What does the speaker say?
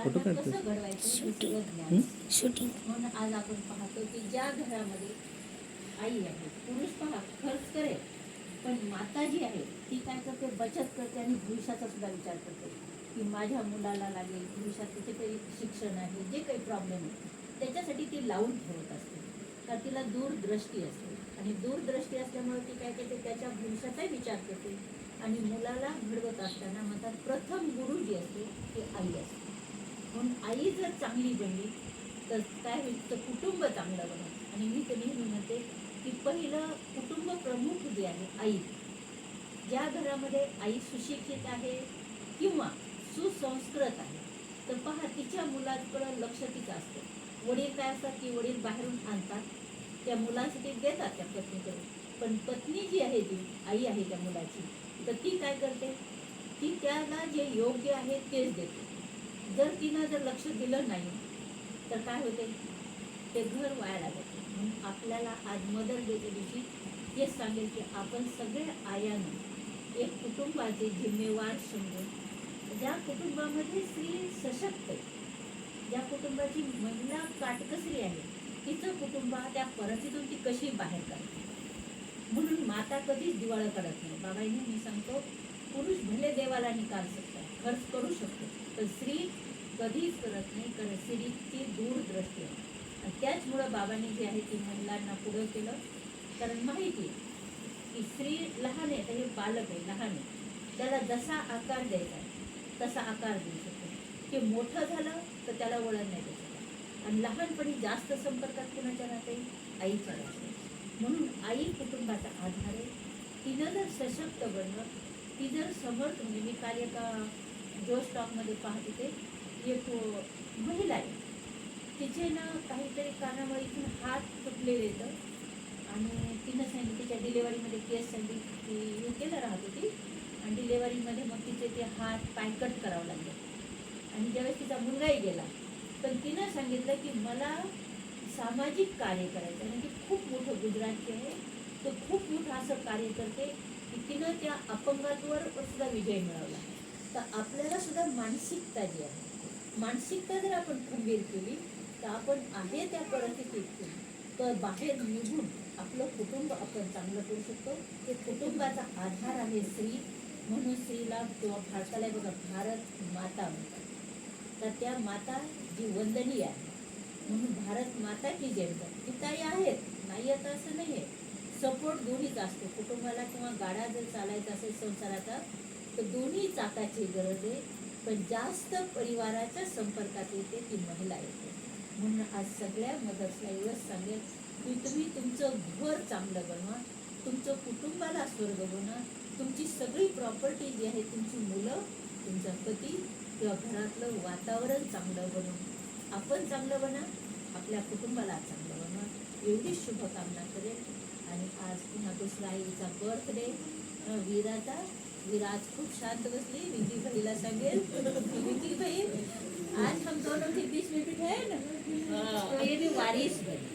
सगळं ज्ञान शूटिंग. आज आपण पाहतो की ज्या घरामध्ये आई आहे पुरुष पहा खर्च करेल पण माता जी आहे ती काय करते? बचत करते आणि भविष्याचा सुद्धा विचार करते. की माझ्या मुलाला लागेल भविष्यात त्याचे काही शिक्षण आहे जे काही प्रॉब्लेम आहे त्याच्यासाठी ती लावून ठेवत असते. तर तिला दूरदृष्टी असते. आणि दूरदृष्टी असल्यामुळे ती काय करते? त्याच्या भविष्याचाही विचार करते. आणि मुलाला घडवत असताना म्हणतात प्रथम गुरु जी असते ती आई असते. म्हणून आई जर चांगली बनली तर काय होईल? तर कुटुंब चांगलं बनलं. आणि मी तर नेहमी म्हणते की पहिलं कुटुंब प्रमुख जे आहे आई. ज्या घरामध्ये आई सुशिक्षित आहे किंवा सुसंस्कृत आहे तर पहा तिच्या मुलाकडं लक्ष तिचं असतं. वडील काय असतात की वडील बाहेरून आणतात त्या मुलांसाठी देतात त्या पत्नीकडे पण पत्नी जी आहे ती आई आहे त्या मुलाची तर ती काय करते? ती त्याला जे योग्य आहे तेच देते. जर तिनं जर लक्ष दिलं नाही तर काय होते? ते घर वाया लागते म्हणून आपल्याला आज मदर डेच्या दिवशी हेच सांगेल की आपण सगळे आयानं एक कुटुंबाचे जिम्मेवार समजून ज्या कुटुंबामध्ये स्त्री सशक्त आहे ज्या कुटुंबाची महिला काटकसरी आहे तिचं कुटुंब त्या परिस्थितीतून ती कशी बाहेर काढते? म्हणून माता कधीच दिवाळं काढत नाही. बाबाईने मी सांगतो पुरुष भले देवाला निकाल शकतात खर्च करू शकतो पण स्त्री कधीच करत नाही कारण स्त्रीची दूरदृष्टी आहे. आणि त्याचमुळं बाबांनी जे आहे ती महिलांना पुढं केलं. कारण माहिती आहे की स्त्री लहान आहे तर हे बालक आहे लहान आहे. त्याला जसा आकार द्यायचा आहे तसा आकार देऊ शकतो. ते मोठं झालं तर त्याला वळण नाही देऊ शकत. आणि लहानपणी जास्त संपर्कात कुणाच्या राहते? आईच्या राहते. म्हणून आई कुटुंबाचा आधार आहे. तिनं जर सशक्त बनलं ती जर समर्थ म्हणजे मी काल एका जो स्टॉकमध्ये पाहत होते एक महिला आहे. तिचे ना काहीतरी कारणामुळे इथून हात तुटलेले येतं आणि तिनं सांगितलं तिच्या डिलेवरीमध्ये केस सांगितली ती यू राहत होती. आणि डिलेवरीमध्ये मग तिचे ते हात पाय कट करावं लागले. आणि ज्यावेळेस तिचा मुलगाही गेला तर तिनं सांगितलं की मला सामाजिक कार्य करायचं म्हणजे खूप मोठं गुजरातचे आहे. तो खूप मोठं असं कार्य करते की तिनं त्या अपंगात्वर सुद्धा विजय मिळवला. तर आपल्याला सुद्धा मानसिकता जी आहे मानसिकता जर आपण खंबीर केली तर आपण आहे त्या परिस्थितीत. तर बाहेर निघून आपलं कुटुंब आपण चांगलं करू शकतो. ते कुटुंबाचा आधार आहे स्त्री. म्हणून स्त्रीला किंवा भारताला बघा भारत माता म्हणतात. तर त्या माता जी वंदनीय आहे. म्हणून भारत माता की जय पिताई आहेत नाही आता असं नाही आहे सपोर्ट दोन्हीच असतो. कुटुंबाला किंवा गाडा जर चालायचा असेल संसाराचा तर दोन्ही चाकाची गरज आहे. पण जास्त परिवाराच्या संपर्कात येते ती महिला येते. म्हणून आज सगळ्या मदर्सला एवढंच सांगेल की तुम्ही तुमचं घर चांगलं बनवा तुमचं कुटुंबाला स्वर्ग बनवा तुमची सगळी प्रॉपर्टी जी आहे तुमची मुलं तुमचा पती किंवा घरातलं वातावरण चांगलं बनवून. आपण चांगलं बना आपल्या कुटुंबाला चांगलं बनवा. एवढी शुभकामना करेल आणि आज पुन्हा दुसरा आईचा बर्थडे वीराचा. विराज खूप शांत बसली विधी भाईला सांगेल की विधी भाई आज हम दोनों के बीच में भी है ना? तो ये भी वारिस बने